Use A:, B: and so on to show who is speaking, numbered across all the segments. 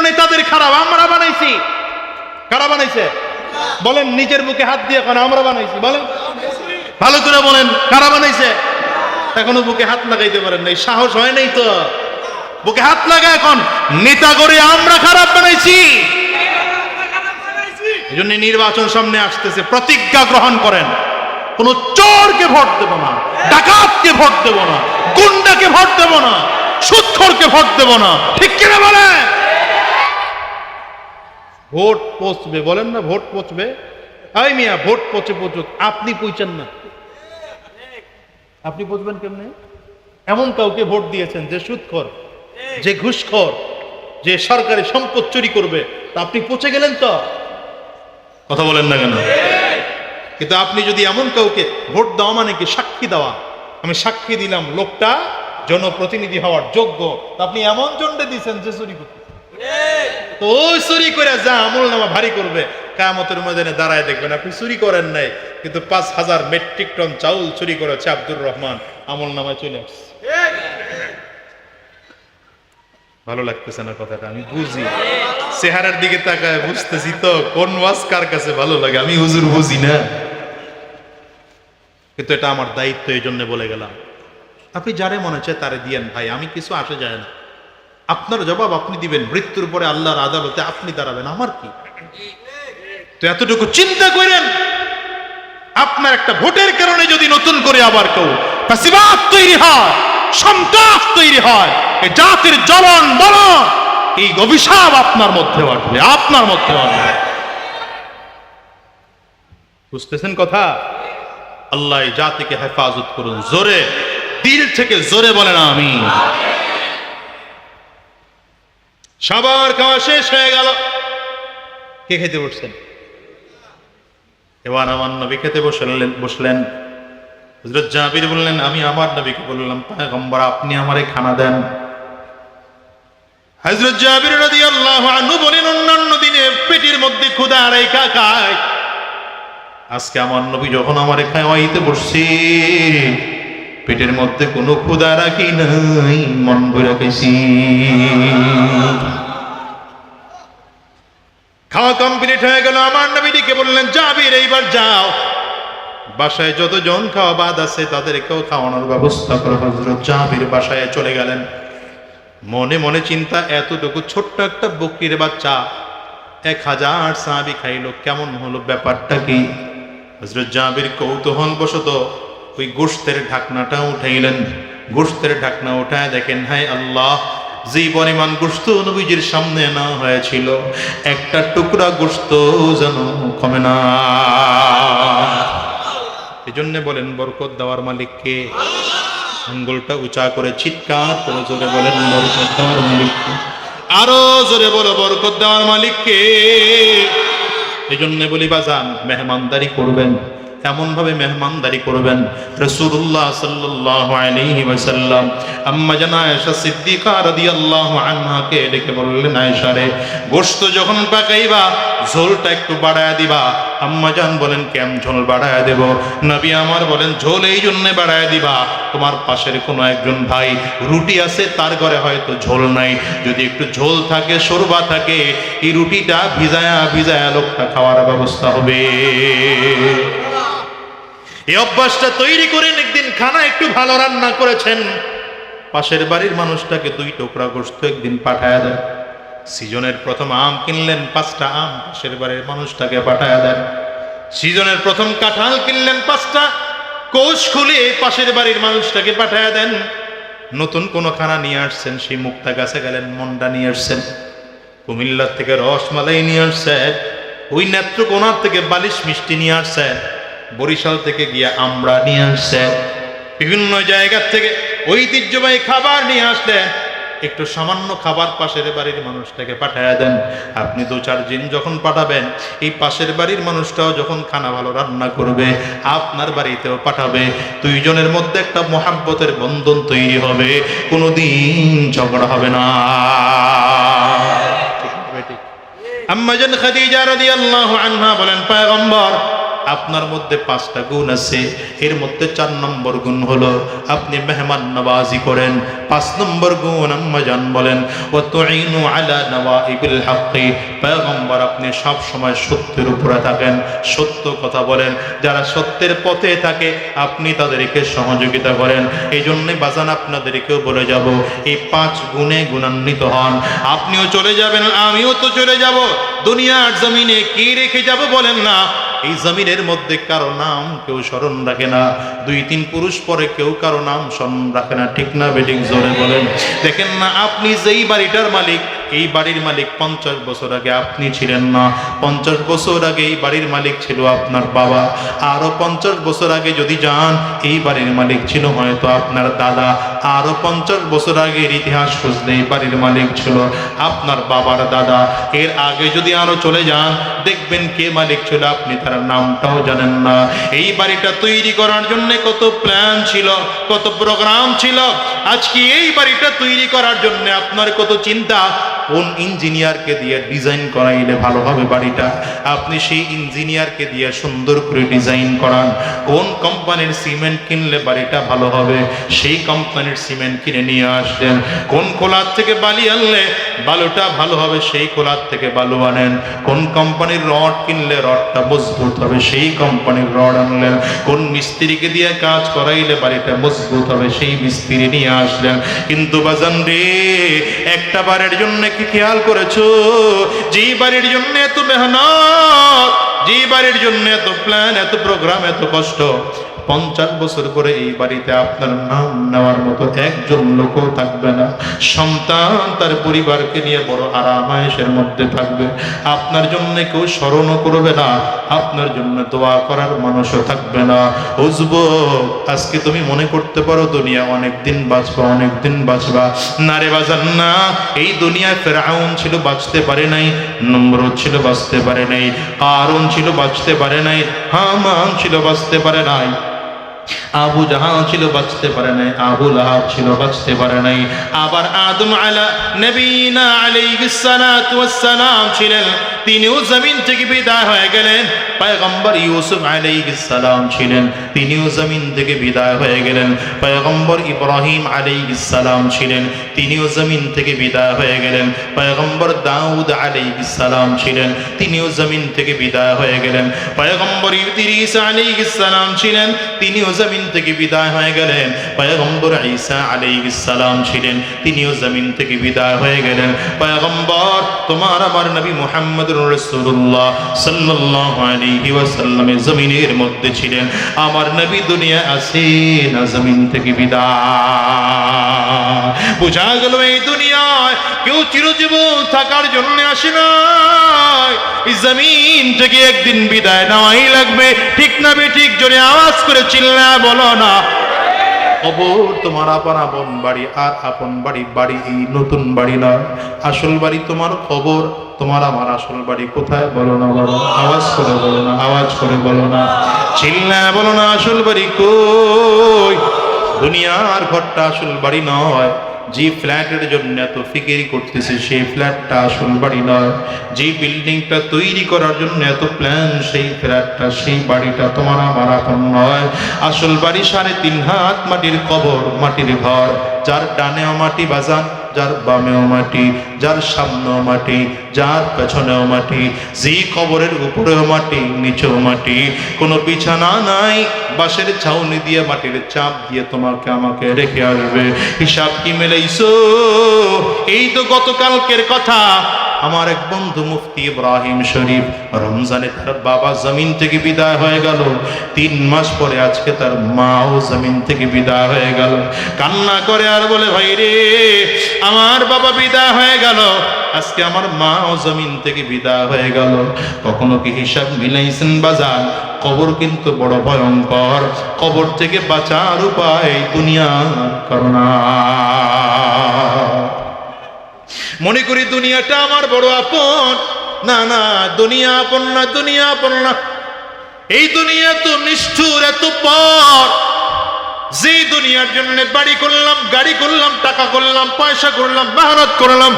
A: কারণে তাদের খারাপ, আমরা বানাইছি। কারা বানাইছে? বলেন, নিজের বুকে হাত দিয়ে এখন আমরা বানাইছি, বলেন। ভালো করে বলেন, কারা বানাইছে? এখনও বুকে হাত লাগাইতে পারেন নাই, সাহস হয় নাই তো। বুকে হাত লাগা এখন নেতা করে আমরা খারাপ বানাইছি। এই জন্য নির্বাচন সামনে আসতেছে, প্রতিজ্ঞা গ্রহণ করেন। কোন চোরকে ভোট দেব না, ডাকাতকে ভোট দেব না, গুন্ডাকে ভোট দেব না, সুৎখরকে ভোট দেব না। ঠিক কিনা বলে ভোট পচবে বলেন না ভোট পচবে এই মিয়া, ভোট পচে পচুক আপনি পৌঁছেন না। আপনি বুঝবেন কেমনে? এমন কাউকে ভোট দিয়েছেন যে সুৎখর, যে ঘুষখর, যে সরকারি সম্পদ চুরি করবে, তা আপনি পচে গেলেন তো? কথা বলেন না কেন? কিন্তু আপনি যদি এমন কাউকে ভোট দেওয়া মানে কি সাক্ষী দেওয়া? আমি সাক্ষী দিলাম, লোকটা জনপ্রতিনিধি হওয়ার যোগ্য। আপনি এমন জন্ডে দিয়েছেন যে চুরি করতে। চুরি করে যা আমল নামা ভারী করবে। কামতের ময়দানে দাঁড়ায় দেখবেন আপনি চুরি করেন নাই, কিন্তু পাঁচ হাজার মেট্রিক টন চাউল চুরি করেছে আব্দুর রহমান, আমল নামায় চলে আসছে। ভালো লাগতেছে না কথাটা, আমি বুঝি। চেহারার দিকে তাকায় বুঝতেছি তো, কোন ওয়াজ কার কাছে ভালো লাগে? আমি হুজুর বুঝি না। কিন্তু এটা আমার দায়িত্ব এই জন্য বলে গেলাম। আপনি যারে মনে হচ্ছে তারে দিয়েন ভাই, আমি কিছু আসে যায় না। আপনার জবাব আপনি দিবেন, মৃত্যুর পরে আল্লাহর আদালতে আপনি দাঁড়াবেন, আমার কি? তো এতটুকু চিন্তা করেন, আপনার একটা ভোটের কারণে যদি নতুন করে আবার কেউ তৈরি হয়, সন্ত্রাস তৈরি হয় জাতির জ্বলন বল এই অভিশাপ আপনার মধ্যে আসবে, আপনার মধ্যে আসবে। বুঝতেছেন কথা? আল্লাহ জাতিকে হেফাজত করুন, জোরে, দিল থেকে জোরে বলেন আমি সবার খাওয়া শেষ হয়ে গেল। কে খেতে বসছেন? এবার আমার নবী খেতে বসলেন বসলেন। হযরত জাবির বললেন, আমি আমার নবীকে বললাম, পয়গম্বর, আপনি আমারে খানা দেন। হযরত জাবির রাদিয়াল্লাহু আনহু বলেন, অন্যান্য দিনে পেটের মধ্যে ক্ষুধা রেখা খায় আজকে আমার নবী যখন আমারে খাওয়াইতে বসছে পেটের মধ্যে কোনো ক্ষুধা রাখি নাই, মন ভরে খাইছি খাওয়া কমপ্লিট হয়ে গেল, আমার নবীটিকে বললেন, জাবির, এইবার যাও। বাসায় যতজন খাওয়া বাদ আছে, তাদেরকেও খাওয়ানোর ব্যবস্থা করে হজরত জাবির বাসায় চলে গেলেন। মনে মনে চিন্তা, এতটুকু ছোট্ট একটা বকরির বাচ্চা, এক হাজার সাহাবি খাইলো, কেমন হলো ব্যাপারটা কি? হজরত জাবির কৌতূহল বশত ওই গোস্তের ঢাকনাটা উঠাইলেন। গোস্তের ঢাকনা উঠায় দেখেন হাই আল্লাহ যে পরিমাণ গোস্ত নবীজির সামনে না হয়েছিল, একটা টুকরা গোস্ত যেন কমে না। এই জন্য বলেন, বরকত দেওয়ার মালিককে আঙ্গুলটা উঁচা করে চিৎকার করে জোরে বলেন, বরকত দেওয়ার মালিককে আরও জোরে বলো, বরকত দেওয়ার মালিককে এই জন্য বলি, বাজান, মেহমানদারি করবেন। এমন ভাবে মেহমানদারি করবেন। রসুল্লাহ ওয়াসাল্লাম আম্মা জানা আয়েশা সিদ্দিকা রাদিয়াল্লাহু আনহাকে ডেকে বললেন, আয়েশা রে, গোশত যখন পাকাইবা, ঝোলটা একটু বাড়ায় দিবা। আম্মা জান বলেন কেম ঝোল বাড়ায় দেব? নবী আমার বলেন, ঝোল এই জন্য বাড়ায় দিবা, তোমার পাশের কোনো একজন ভাই রুটি আছে, তার ঘরে হয়তো ঝোল নাই। যদি একটু ঝোল থাকে সরবা থাকে, এই রুটিটা ভিজায়া ভিজায়া লোকটা খাওয়ার ব্যবস্থা হবে। এই অভ্যাসটা তৈরি করেন একদিন খানা একটু ভালো রান্না করেছেন। পাশের বাড়ির মানুষটাকে দুই টুকরা গোস্ত একদিন পাঠায় দেন। সিজনের প্রথম আম কিনলেন, পাঁচটা আম পাশের বাড়ির মানুষটাকে পাঠায় দেন। সিজনের প্রথম কাঁঠাল কিনলেন, পাঁচটা কোষ খুলে পাশের বাড়ির মানুষটাকে পাঠায় দেন। নতুন কোনো খানা নিয়ে আসছেন, সেই মুক্তা গাছে গেলেন, মন্ডা নিয়ে আসছেন। কুমিল্লার থেকে রসমালাই নিয়ে আসছেন। ওই নেত্রকোনার থেকে বালিশ মিষ্টি নিয়ে আসছেন। বরিশাল থেকে গিয়ে আমরা নিয়ে আসছেন। বিভিন্ন জায়গা থেকে ঐতিহ্যবাহী খাবার নিয়ে আসলেন। একটু সামান্য খাবার পাশের বাড়ির মানুষটাকে পাঠায় দেন। আপনি দু চার দিন যখন পাঠাবেন, এই পাশের বাড়ির মানুষটাও যখন খানা ভালো রান্না করবে, আপনার বাড়িতেও পাঠাবে। দুইজনের মধ্যে একটা মহাব্বতের বন্ধন তৈরি হবে। কোনোদিন ঝগড়া হবে না। আম্মাজান খাদিজা রাদিয়াল্লাহু আনহা বলেন, পয়গম্বর আপনার মধ্যে পাঁচটা গুণ আছে। এর মধ্যে চার নম্বর গুণ হলো আপনি মেহমান নওয়াজি করেন। পাঁচ নম্বর গুণ আম্মা জান বলেন ও তুইনু আলা নওয়াইবিল হাক্কি। পয়গম্বর, আপনি সব সময় সত্যের উপরে থাকেন। সত্য কথা বলেন। যারা সত্যের পথে থাকে, আপনি তাদেরকে সহযোগিতা করেন। এই জন্যে বাজান আপনাদেরকেও বলে যাব, এই পাঁচ গুণে গুণান্বিত হন। আপনিও চলে যাবেন, আমিও তো চলে যাব। দুনিয়ার জমিনে কি রেখে যাব বলেন না। এই জমিনের মধ্যে কারও নাম কেউ স্মরণ রাখে না। দুই, তিন পুরুষ পরে কেউ কারও নাম স্মরণ রাখে না। ঠিক না বেটিং জোরে বলেন। দেখেন না, আপনি যেই বাড়িটার মালিক এই বাড়ির মালিক পঞ্চাশ বছর আগে আপনি ছিলেন না। পঞ্চাশ বছর আগে এই বাড়ির মালিক ছিল আপনার বাবা। আরও পঞ্চাশ বছর আগে যদি যান, এই বাড়ির মালিক ছিল হয়তো আপনার দাদা। আরও পঞ্চাশ বছর আগের ইতিহাস খুঁজলে এই বাড়ির মালিক ছিল আপনার বাবার দাদা। এর আগে যদি আরও চলে যান, দেখবেন কে মালিক ছিল আপনি তার নামটাও জানেন না। এই বাড়িটা তৈরি করার জন্য কত প্ল্যান ছিল, কত প্রোগ্রাম ছিল। আজকে এই বাড়িটা তৈরি করার জন্য আপনার কত চিন্তা কোন ইঞ্জিনিয়ারকে দিয়ে ডিজাইন করাইলে ভালো হবে বাড়িটা? আপনি সেই ইঞ্জিনিয়ারকে দিয়ে সুন্দর করে ডিজাইন করান। কোন কোম্পানির সিমেন্ট কিনলে বাড়িটা ভালো হবে? সেই কোম্পানির সিমেন্ট কিনে নিয়ে আসলেন কোন কোলার থেকে বালি আনলে বালুটা ভালো হবে? সেই কোলার থেকে বালু আনেন। কোন কোম্পানির রড কিনলে রডটা মজবুত হবে? সেই কোম্পানির রড আনলেন। কোন মিস্ত্রিকে দিয়ে কাজ করাইলে বাড়িটা মজবুত হবে? সেই মিস্ত্রি নিয়ে আসলেন। কিন্তু বাজান রে, একটা বারের জন্য কি খেয়াল করেছ? জি বাড়ির জন্য এত মেহনত, যে বাড়ির জন্য এত প্ল্যান এত প্রোগ্রাম এত কষ্ট পঞ্চাশ বছর পরে এই বাড়িতে আপনার নাম নেওয়ার মতো একজন লোকও থাকবে না। সন্তান তার পরিবারকে নিয়ে বড় আরামায়েশের মধ্যে থাকবে। আপনার জন্য কেউ স্মরণও করবে না। আপনার জন্য দোয়া করার মানুষও থাকবে না। উজব, আজকে তুমি মনে করতে পারো দুনিয়া অনেক দিন বাঁচবা অনেক দিন বাঁচবা। না রে বাজান, না। এই দুনিয়ায় ফেরাউন ছিল বাঁচতে পারে নাই নম্র ছিল বাঁচতে পারে নাই কারণ ছিল বাঁচতে পারে নাই, হামান ছিল বাঁচতে পারে নাই। আবু জাহান ছিল, বাঁচতে পারে নাই। আবু লাহাব ছিল, বাঁচতে পারে নাই। আবার আদম আলা নবীনা আলাইহিস সালাতু ওয়াস সালাম ছিলেন। তিনিও জমিন থেকে বিদায় হয়ে গেলেন। পয়গম্বর ইউসুফ সালাম ছিলেন, তিনিও জমিন থেকে বিদায় হয়ে গেলেন। পয়গম্বর ইব্রাহিম সালাম ছিলেন, তিনিও জমিন থেকে বিদায় হয়ে গেলেন। পয়গম্বর দাউদ সালাম ছিলেন, তিনিও জমিন থেকে বিদায় হয়ে গেলেন। পয়গম্বর ইদ্রিস সালাম ছিলেন, তিনিও জমিন থেকে বিদায় হয়ে গেলেন। পয়গম্বর ঈসা সালাম ছিলেন, তিনিও জমিন থেকে বিদায় হয়ে গেলেন। পয়গম্বর, তোমার আমার নবী মুহাম্মদুর জমিনের মধ্যে ছিলেন। আমার নবী দুনিয়া আসে না জমিন থেকে বোঝা গেল এই দুনিয়ায় কেউ চিরজীবন থাকার জন্য আসে না এই জমিন থেকে একদিন বিদায় নেওয়াই লাগবে। ঠিক না বে ঠিক জোরে আওয়াজ করে চিল্লা বলো না কবর, তোমার আপন আপন বাড়ি, আর আপন বাড়ি বাড়ি নতুন বাড়ি না। আসল বাড়ি তোমার কবর, তোমার আমার আসল বাড়ি কোথায় বলো না বলো? আওয়াজ করে বলো না, আওয়াজ করে বলো না। চিল্লা বলো না, আসল বাড়ি কই? দুনিয়ার ঘরটা আসল বাড়ি নয়। যে ফ্ল্যাটের জন্য এত ফিকিরি করতেছে, সেই ফ্ল্যাটটা আসল বাড়ি নয়। যে বিল্ডিংটা তৈরি করার জন্য এত প্ল্যান সেই ফ্ল্যাটটা, সেই বাড়িটা তোমার আমার আপন নয়। আসল বাড়ি সাড়ে তিন হাত মাটির কবর, মাটির ঘর। যার ডানেও মাটি বাজান, যার বামেও মাটি, যার সামনেও মাটি, যার পেছনেও মাটি, যে কবরের উপরেও মাটি, নিচেও মাটি। কোনো বিছানা নাই বাঁশের ছাউনি দিয়ে মাটির চাপ দিয়ে তোমাকে আমাকে রেখে আসবে। হিসাব কি মেলাইছো? এই তো গতকালকের কথা। আমার এক বন্ধু মুফতি ইব্রাহিম শরীফ রমজানে তার বাবা জমিন থেকে বিদায় হয়ে গেল। তিন মাস পরে আজকে তার মাও জমিন থেকে বিদায় হয়ে গেল। কান্না করে আর বলে, ভাই রে, আমার বাবা বিদায় হয়ে গেল। আজকে আমার মাও জমিন থেকে বিদায় হয়ে গেল। কখনো কি হিসাব মিলাইছেন বাজার? কবর কিন্তু বড় ভয়ঙ্কর। কবর থেকে বাঁচার উপায় দুনিয়ার করোনা মনে করি দুনিয়াটা আমার বড় আপন। না না, দুনিয়া আপন না, দুনিয়া আপন না। এই দুনিয়া তো নিষ্ঠুর এত পর। যে দুনিয়ার জন্য বাড়ি করলাম, গাড়ি করলাম, টাকা করলাম, পয়সা করলাম, মেহনত করলাম,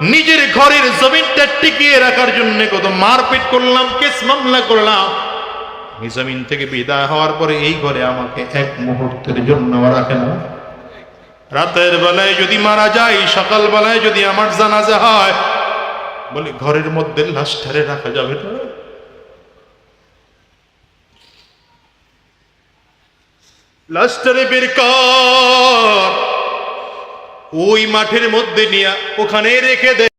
A: নিজের ঘরের জমিনটা টিকিয়ে রাখার জন্য কত মারপিট করলাম, কেস মামলা করলাম জমিন থেকে বিদায় হওয়ার পরে এই ঘরে আমাকে এক মুহূর্তের জন্য রাখে না রাতের বেলায় যদি মারা যাই সকাল বেলায় যদি আমার জানাজা হয়, বলে ঘরের মধ্যে লাশটারে রাখা যাবে না লাশটারে বের কর। ওই মাঠের মধ্যে নিয়ে ওখানে রেখে দে।